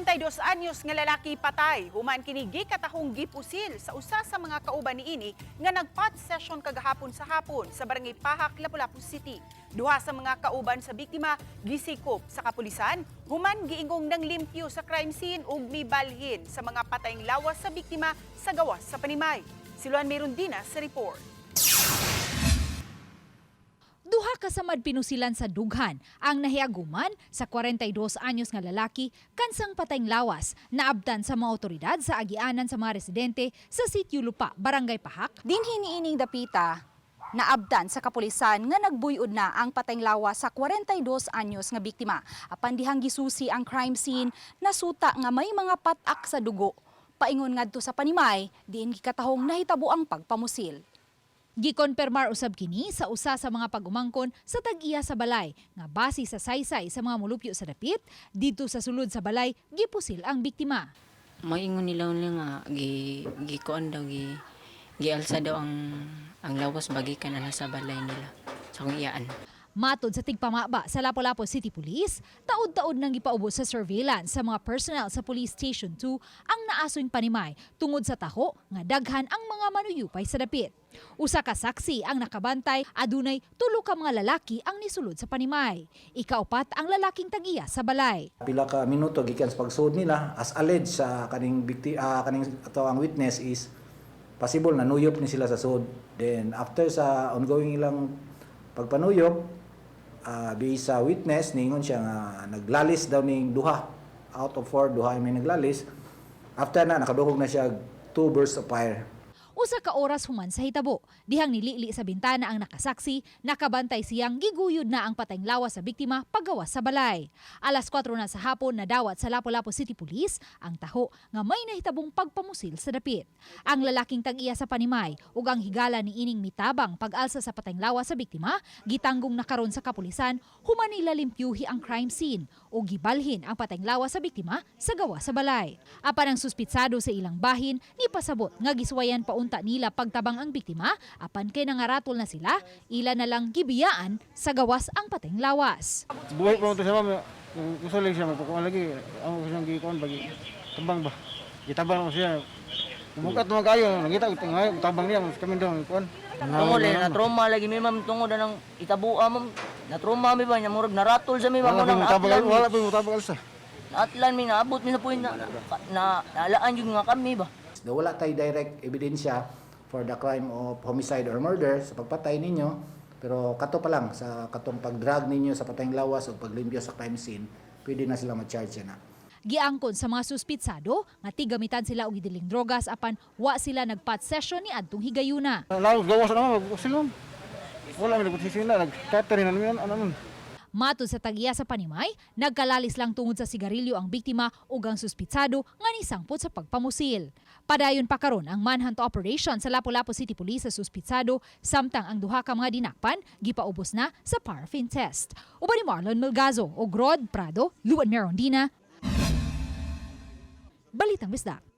42 anyos nga lalaki patay, human kini gikatahong gipusil sa usa sa mga kauban niini nga nagpot session kagahapon sa hapon sa barangay Pahak, Lapu-Lapu City. Duha sa mga kauban sa biktima gisikop sa kapulisan, human giingong nang limpyo sa crime scene ug mibalhin sa mga patayng lawas sa biktima sa gawas sa panimay. Siluan Merundina sa report. Duha ka sa madpinusilan sa dughan ang nahiaguman sa 42 anyos nga lalaki kansang patayng lawas na abtan sa mga otoridad sa agianan sa mga residente sa Sitio Lupa, Barangay Pahak. Dinhi niining dapita naabdan sa kapulisan nga nagbuyod na ang patayng lawas sa 42 anyos nga biktima. Apan dihang gisusi ang crime scene nasuta nga may mga patak sa dugo. Paingon ngadto sa panimay, diin gikatahong nahitabo ang pagpamusil. Gikonpermar usab kini sa usa sa mga pagumangkon sa tag-iya sa balay nga base sa saysay sa mga mulupyo sa dapit dito sa sulod sa balay gipusil ang biktima. Maingon nila nila nga gi gikuan daw gi gialsa daw ang ang lawas bagi ka na sa balay nila sa kung iyaan. Matod sa tigpamaba sa Lapu-Lapu City Police, taod-taod nang gipaubos sa surveillance sa mga personnel sa Police Station 2 ang naasoy panimay tungod sa taho nga daghan ang mga manuyupay sa dapit. Usa ka saksi ang nakabantay, adunay tulo ka mga lalaki ang nisulod sa panimay. Ikaupat ang lalaking tagiya sa balay. pila ka minuto gikan sa pagsud nila as alleged sa kaning bikti ah, kaning ato ang witness is possible na nuyop ni sila sa sud then after sa ongoing ilang pagpanuyop uh, sa witness ningon siya nga naglalis daw ning duha out of four duha may naglalis after na nakaduhog na siya two bursts of fire Usa ka oras human sa hitabo, dihang nilili sa bintana ang nakasaksi, nakabantay siyang giguyod na ang patayng lawas sa biktima paggawas sa balay. Alas 4 na sa hapon nadawat sa Lapu-Lapu City Police ang taho nga may nahitabong pagpamusil sa dapit. Ang lalaking tag-iya sa panimay ug ang higala ni ining mitabang pag-alsa sa patayng lawas sa biktima gitanggong nakaron sa kapulisan human nila limpyuhi ang crime scene o gibalhin ang patayng lawas sa biktima sa gawa sa balay. Apan ang suspitsado sa ilang bahin ni pasabot nga giswayan paunta nila pagtabang ang biktima apan kay nangaratol na sila ila na lang gibiyaan sa gawas ang patayng lawas. Buhay pa mo ito sa mama. Kung gusto lang siya, magpakuha lagi. Ang gusto niyang gikuan bagi. Tabang ba? Gitabang mo siya. Kumukat naman kayo. Nakita ko, ngayon, tabang niya. Mas kami doon, gikuan. Tungod eh, na trauma lagi mi ma'am tungod na ng itabua ma'am. Na trauma mi ba nya murag naratol sa mi ma'am Wala pa nang atlan mi. wala pa mo tabang alsa. Atlan mi naabot mi sa point na na, na naalaan jud nga kami ba. Na wala tay direct ebidensya for the crime of homicide or murder sa pagpatay ninyo pero kato pa lang sa katong pagdrag ninyo sa patayng lawas o paglimpyo sa crime scene pwede na sila ma-charge na Giangkon sa mga suspitsado nga tigamitan sila og idiling drogas apan wa sila nagpat session ni adtong higayuna. Lalos gawas na sila. Wala mi nagputising na, nag-catering na naman, ano. Matod sa tagiya sa panimay, nagkalalis lang tungod sa sigarilyo ang biktima ug ang suspitsado nga nisangpot sa pagpamusil. Padayon pa karon ang manhunt operation sa Lapu-Lapu City Police sa suspitsado samtang ang duha ka mga dinakpan gipaubos na sa paraffin test. Uban ni Marlon Melgazo o Rod Prado, Luan Merondina. Balitang Bisdak.